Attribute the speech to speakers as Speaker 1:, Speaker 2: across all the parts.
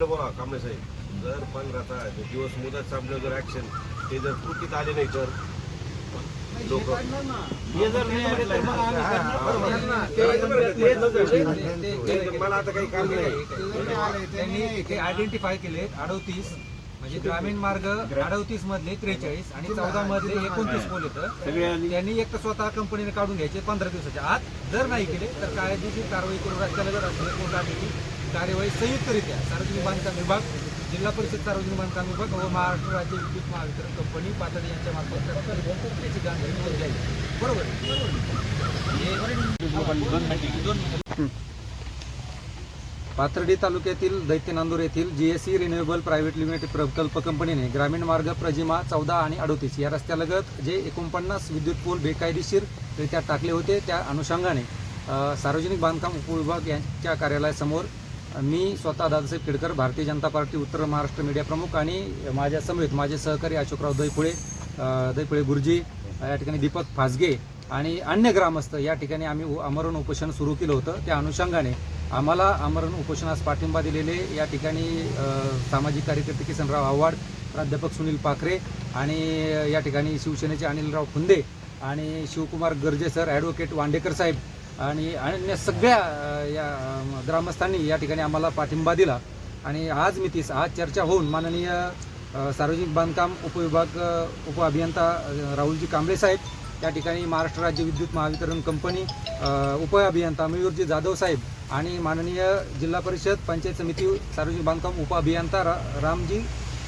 Speaker 1: बोला कांबळे साहेब जर दिवस मुदत संपलं जर ऍक्शन ते जर कृतीत आले नाही तर लोक
Speaker 2: हे.
Speaker 1: मला आता काही काम नाही
Speaker 3: त्यांनी आयडेंटिफाय केले अडोतीस म्हणजे ग्रामीण मार्ग अडोतीस मधले त्रेचाळीस आणि चौदा मधले एकोणतीस पोल येतं त्यांनी एक तर स्वतः कंपनीने काढून घ्यायचे पंधरा दिवसाच्या आत जर नाही केले तर कायदेशीर कारवाई करून रस्त्याला जर असले कोर्टाची कार्यवाही संयुक्तरित्या सार्वजनिक बांधकाम विभाग जिल्हा परिषद सार्वजनिक बांधकाम विभाग व महाराष्ट्र राज्य विद्युत महावितरण कंपनी पातळी यांच्या मार्फत बरोबर? पाथर्डी तालुक्यातील दैत्य नांदूर येथील जीएससी रिन्युएबल प्रायव्हेट लिमिटेड प्रकल्प कंपनीने ग्रामीण मार्ग प्रजिमा चौदा आणि अडोतीस या रस्त्यालगत जे एकोणपन्नास विद्युत पोल बेकायदेशीररित्या टाकले होते त्या अनुषंगाने सार्वजनिक बांधकाम उपविभाग यांच्या कार्यालयासमोर मी स्वतः दादासाहेब खेडकर भारतीय जनता पार्टी उत्तर महाराष्ट्र मीडिया प्रमुख आणि माझ्या समवेत माझे सहकारी अशोकराव दैपुळे अ, दैपुळे गुरुजी या ठिकाणी दीपक फासगे आणि अन्य ग्रामस्थ या ठिकाणी आम्ही आमरण उपोषण सुरू केलं होतं. त्या अनुषंगाने आम्हाला आमरण उपोषणास पाठिंबा दिलेले या ठिकाणी सामाजिक कार्यकर्ते किसनराव आव्हाड प्राध्यापक सुनील पाखरे आणि या ठिकाणी शिवसेनेचे अनिलराव फुंदे आणि शिवकुमार गर्जे सर ॲडव्होकेट वांडेकर साहेब आणि अन्य सगळ्या या ग्रामस्थांनी या ठिकाणी आम्हाला पाठिंबा दिला. आणि आज मितीस आज चर्चा होऊन माननीय सार्वजनिक बांधकाम उपविभाग उप उपअभियंता राहुलजी कांबळे साहेब त्या ठिकाणी महाराष्ट्र राज्य विद्युत महावितरण कंपनी उप उपअभियंता मयूरजी जाधव साहेब आणि माननीय जिल्हा परिषद पंचायत समिती सार्वजनिक बांधकाम उपअभियंता रा रामजी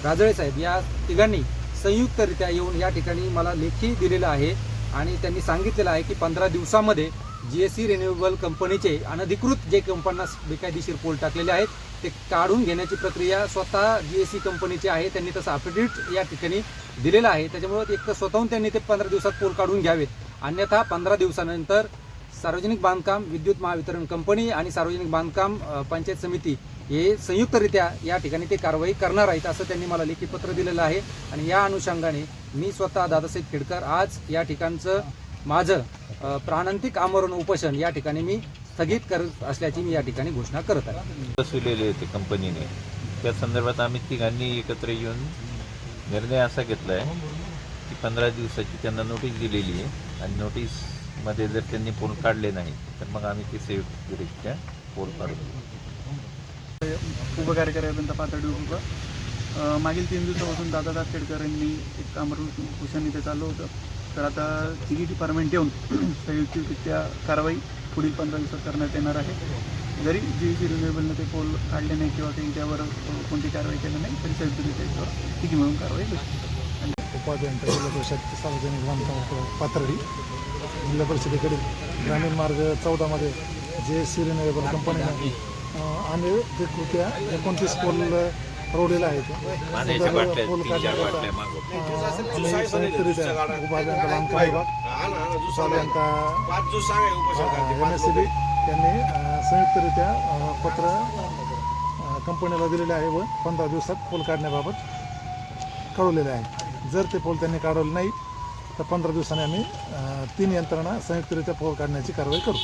Speaker 3: राजळे साहेब या तिघांनी संयुक्तरित्या येऊन या ठिकाणी मला लेखी दिलेलं आहे. आणि त्यांनी सांगितलेलं आहे की पंधरा दिवसामध्ये जी एस सी रिन्युएबल कंपनीचे अनधिकृत जे कंपन्यास बेकायदेशीर पोल टाकलेले आहेत ते काढून घेण्याची प्रक्रिया स्वतः जी एस सी कंपनीची आहे त्यांनी तसं अफिडेविट या ठिकाणी दिलेलं आहे. त्याच्यामुळे एक तर स्वतःहून त्यांनी ते पंधरा दिवसात पोल काढून घ्यावेत. अन्यथा पंधरा दिवसानंतर सार्वजनिक बांधकाम विद्युत महावितरण कंपनी आणि सार्वजनिक बांधकाम पंचायत समिती हे संयुक्तरित्या या ठिकाणी ते कारवाई करणार आहेत असं त्यांनी मला लेखी पत्र दिलेलं आहे. आणि या अनुषंगाने मी स्वतः दादासाहेब खेडकर आज या ठिकाणचं माझं प्राणांतिक आमरण उपोषण या ठिकाणी मी स्थगित करत असल्याची मी या ठिकाणी घोषणा करत आहे.
Speaker 4: बसविलेले होते कंपनीने. त्या संदर्भात आम्ही तिघांनी एकत्र येऊन निर्णय असा घेतला आहे की पंधरा दिवसाची त्यांना नोटीस दिलेली आहे आणि नोटीसमध्ये जर त्यांनी पोल काढले नाही तर मग आम्ही ते संयुक्तरित्या पोल काढू
Speaker 2: उपकार्यकारी अभियंता पातळी उप मागील तीन दिवसापासून दादा खेडकर यांनी एक अमरण उपोषण इथे चालू होतं. तर आता तिन्ही डिपार्टमेंट येऊन संयुक्तरित्या कारवाई पुढील पंधरा दिवसात करण्यात येणार आहे. जरी जी सी रिन्युएबलनं ते पोल काढले नाही किंवा त्यांच्यावर कोणती कारवाई केली नाही तरी संयुक्तरित्या याच्यावर तिघी मिळून कारवाई करू
Speaker 5: उपाध्यक्ष जिल्हा सार्वजनिक बांधकाम पाथर्डी जिल्हा परिषदेकडील ग्रामीण मार्ग चौदामध्ये जे सी रिन्युएबल कंपनीने आणि ते कृत्या एकोणतीस पोल रोवलेला आहे आम्ही संयुक्तरित्या
Speaker 1: हा
Speaker 5: पत्र कंपनीला दिलेले आहे व पंधरा दिवसात पोल काढण्याबाबत कळवलेले आहे. जर ते पोल त्यांनी काढवले नाही तर पंधरा दिवसांनी आम्ही तीन यंत्रणा संयुक्तरित्या पोल काढण्याची कारवाई करू.